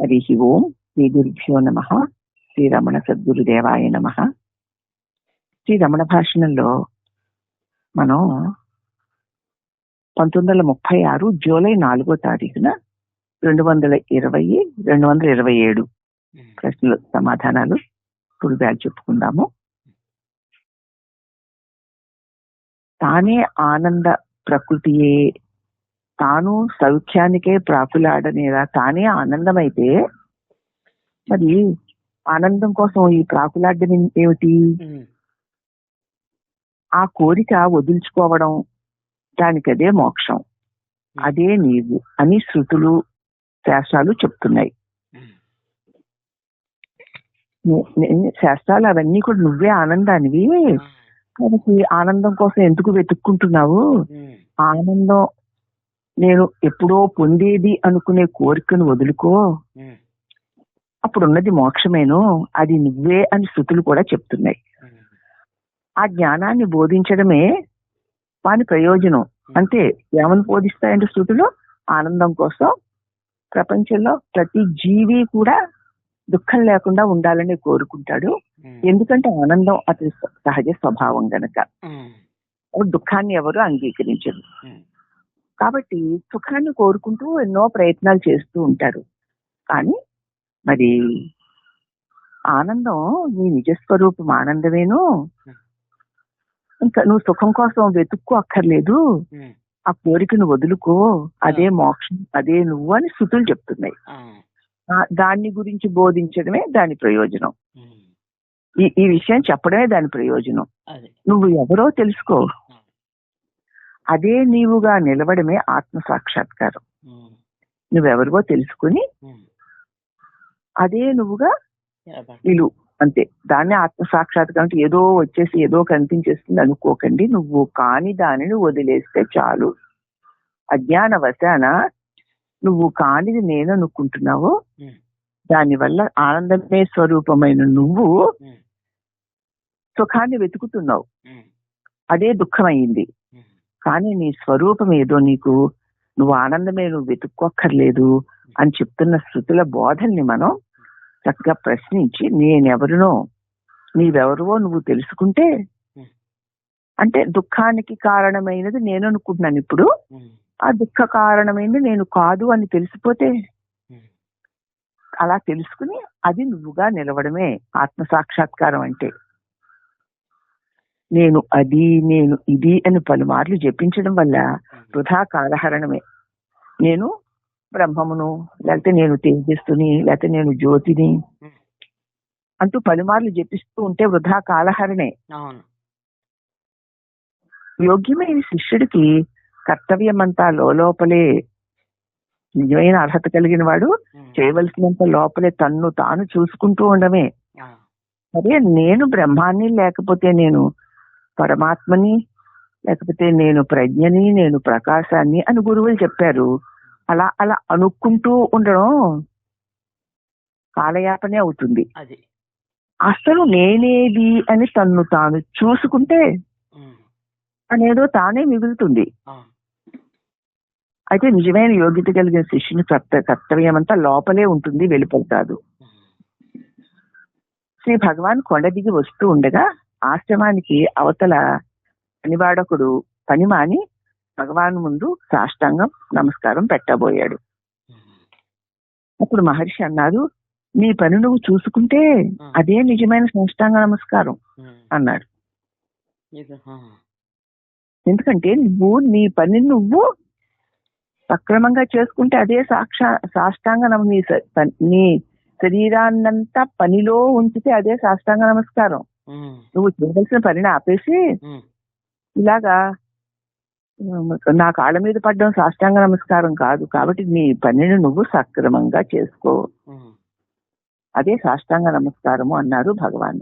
హరి ఓం శ్రీ గురుభ్యో నమ శ్రీ రమణ సద్గురుదేవాయ నమ శ్రీ రమణ భాషణంలో మనం పంతొమ్మిది వందల ముప్పై ఆరు జూలై నాలుగో తారీఖున రెండు వందల ఇరవై రెండు వందల ఇరవై ఏడు ప్రశ్నలు సమాధానాలు పురుగాలు చెప్పుకుందాము. తానే ఆనంద ప్రకృతియే తాను సౌఖ్యానికే ప్రాకులాడనేలా తానే ఆనందమైతే మరి ఆనందం కోసం ఈ ప్రాకులాడడం ఏమిటి? ఆ కోరిక వదులుచుకోవడం దానికదే మోక్షం. అదే నీవు అని శృతులు శాస్త్రాలు చెప్తున్నాయి. శాస్త్రాలు అవన్నీ కూడా నువ్వే ఆనందానివి. కాబట్టి ఆనందం కోసం ఎందుకు వెతుక్కుంటున్నావు? ఆనందం నేను ఎప్పుడో పొందేది అనుకునే కోరికను వదులుకో. అప్పుడున్నది మోక్షమేను. అది నువ్వే అని శృతులు కూడా చెప్తున్నాయి. ఆ జ్ఞానాన్ని బోధించడమే వాని ప్రయోజనం. అంతే ఏమని బోధిస్తాయంటే శృతులు? ఆనందం కోసం. ప్రపంచంలో ప్రతి జీవి కూడా దుఃఖం లేకుండా ఉండాలని కోరుకుంటాడు. ఎందుకంటే ఆనందం అతని సహజ స్వభావం గనక. దుఃఖాన్ని ఎవరు అంగీకరించరు. కాబట్టి సుఖాన్ని కోరుకుంటూ ఎన్నో ప్రయత్నాలు చేస్తూ ఉంటారు. కానీ మరి ఆనందం నీ నిజస్వరూపం ఆనందమేను? ఇంకా నువ్వు సుఖం కోసం వెతుక్కో అక్కర్లేదు. ఆ కోరికను వదులుకో. అదే మోక్షం అదే నువ్వు అని శృతులు చెప్తున్నాయి. దాన్ని గురించి బోధించడమే దాని ప్రయోజనం. ఈ ఈ విషయం చెప్పడమే దాని ప్రయోజనం. నువ్వు ఎవరో తెలుసుకో. అదే నీవుగా నిలవడమే ఆత్మ సాక్షాత్కారం నువ్వెవరివో తెలుసుకుని అదే నువ్వుగా నిలు. అంతే. దాన్ని ఆత్మ సాక్షాత్కారం అంటే ఏదో వచ్చేసి ఏదో కనిపించేస్తుంది అనుకోకండి నువ్వు. కాని దానిని వదిలేస్తే చాలు. అజ్ఞాన వశాన నువ్వు కానిది నేను అనుకుంటున్నావు. దానివల్ల ఆనందమే స్వరూపమైన నువ్వు సుఖాన్ని వెతుకుతున్నావు. అదే దుఃఖమైంది. కానీ నీ స్వరూపం ఏదో నీకు నువ్వు ఆనందమే నువ్వు వెతుక్కోక్కర్లేదు అని చెప్తున్న శృతుల బోధల్ని మనం చక్కగా ప్రశ్నించి నేనెవరినో నీవెవరివో నువ్వు తెలుసుకుంటే అంటే దుఃఖానికి కారణమైనది నేను అనుకుంటున్నాను ఇప్పుడు. ఆ దుఃఖ కారణమైనది నేను కాదు అని తెలిసిపోతే అలా తెలుసుకుని అది నువ్వుగా నిలవడమే ఆత్మ సాక్షాత్కారం అంటే. నేను అది నేను ఇది అని పలుమార్లు జపించడం వల్ల వృధా కాలహరణమే. నేను బ్రహ్మమును లేకపోతే నేను తేజస్సుని లేకపోతే నేను జ్యోతిని అంటూ పలుమార్లు జపిస్తూ ఉంటే వృధా కాలహరణే. యోగ్యమైన శిష్యుడికి కర్తవ్యమంతా లోపలే నిజమైన అర్హత కలిగిన వాడు చేయవలసినంత లోపలే తన్ను తాను చూసుకుంటూ ఉండమే. అదే నేను బ్రహ్మాన్ని లేకపోతే నేను పరమాత్మని లేకపోతే నేను ప్రజ్ఞని నేను ప్రకాశాన్ని అని గురువులు చెప్పారు. అలా అలా అనుకుంటూ ఉండడం కాలయాపనే అవుతుంది. అసలు నేనేది అని తన్ను తాను చూసుకుంటే అనేదో తానే మిగులుతుంది. అయితే నిజమైన యోగ్యత కలిగిన శిష్యుని కర్త కర్తవ్యం అంతా లోపలే ఉంటుంది కాదు. శ్రీ భగవాన్ కొండ దిగి వస్తూ ఉండగా ఆశ్రమానికి అవతల పనివాడకుడు పని మాని భగవాన్ ముందు సాష్టాంగం నమస్కారం పెట్టబోయాడు. అప్పుడు మహర్షి అన్నారు నీ పని నువ్వు చూసుకుంటే అదే నిజమైన సాష్టాంగ నమస్కారం అన్నాడు. ఎందుకంటే నువ్వు నీ పని నువ్వు సక్రమంగా చేసుకుంటే అదే సాక్షా సాష్టాంగ నీ శరీరాన్నంతా పనిలో ఉంచితే అదే సాష్టాంగ నమస్కారం. నువ్వు చేయవలసిన పనిని ఆపేసి ఇలాగా నా కాళ్ళ మీద పడ్డం సాష్టాంగ నమస్కారం కాదు. కాబట్టి నీ పనిని నువ్వు సక్రమంగా చేసుకో. అదే సాష్టాంగ నమస్కారము అన్నారు భగవాన్.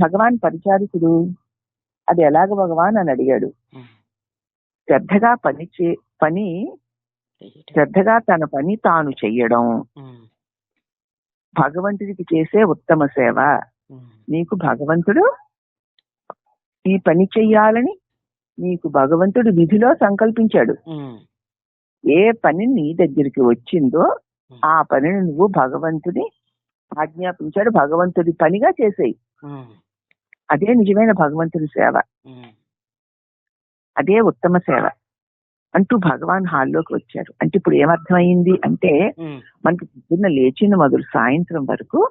భగవాన్ పరిచారికుడు. అది ఎలాగ భగవాన్ అని అడిగాడు. శ్రద్ధగా పని చే పని శ్రద్ధగా తన పని తాను చెయ్యడం. భగవంతుడికి చేసే ఉత్తమ సేవ. నీకు భగవంతుడు ఈ పని చెయ్యాలని నీకు భగవంతుడు విధిలో సంకల్పించాడు. ఏ పని నీ దగ్గరికి వచ్చిందో ఆ పనిని నువ్వు భగవంతుని ఆజ్ఞాపించాడు భగవంతుడి పనిగా చేసేయి. అదే నిజమైన భగవంతుని సేవ. అదే ఉత్తమ సేవ. అంటూ భగవాన్ హాల్లోకి వచ్చారు. అంటే ఇప్పుడు ఏమర్థమైంది అంటే మనకి పొద్దున్న లేచిన మొదలు సాయంత్రం వరకు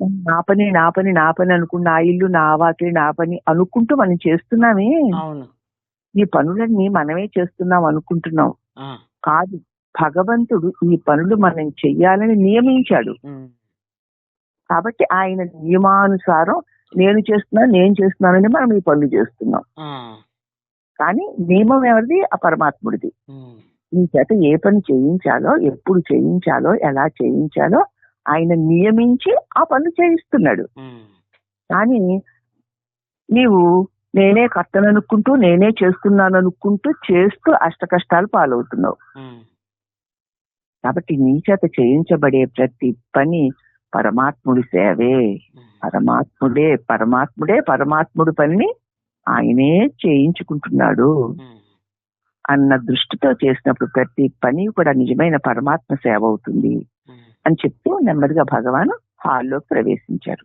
నా పని నా పని నా పని అనుకున్న నా ఇల్లు నా వాకిలి నా పని అనుకుంటూ మనం చేస్తున్నామే. ఈ పనులన్నీ మనమే చేస్తున్నాం అనుకుంటున్నాం. కాదు భగవంతుడు ఈ పనులు మనం చెయ్యాలని నియమించాడు. కాబట్టి ఆయన నియమానుసారం నేను చేస్తున్నాను నేను చేస్తున్నానని మనం ఈ పనులు చేస్తున్నాం. కానీ నియమం ఎవరిది? ఆ పరమాత్ముడిది. నీ చేత ఏ పని చేయించాలో ఎప్పుడు చేయించాలో ఎలా చేయించాలో ఆయన నియమించి ఆ పనులు చేయిస్తున్నాడు. కానీ నీవు నేనే కర్తను అనుకుంటూ నేనే చేస్తున్నాను అనుకుంటూ చేస్తూ అష్ట కష్టాలు పాలవుతున్నావు కాబట్టి నీ చేత చేయించబడే ప్రతి పని పరమాత్ముడి సేవే. పరమాత్ముడే పరమాత్ముడే పరమాత్ముడి పనిని ఆయనే చేయించుకుంటున్నాడు. అన్న దృష్టితో చేసినప్పుడు ప్రతి పని కూడా నిజమైన పరమాత్మ సేవ అవుతుంది. అని చెప్తూ నెమ్మదిగా భగవాన్ హాల్లోకి ప్రవేశించారు.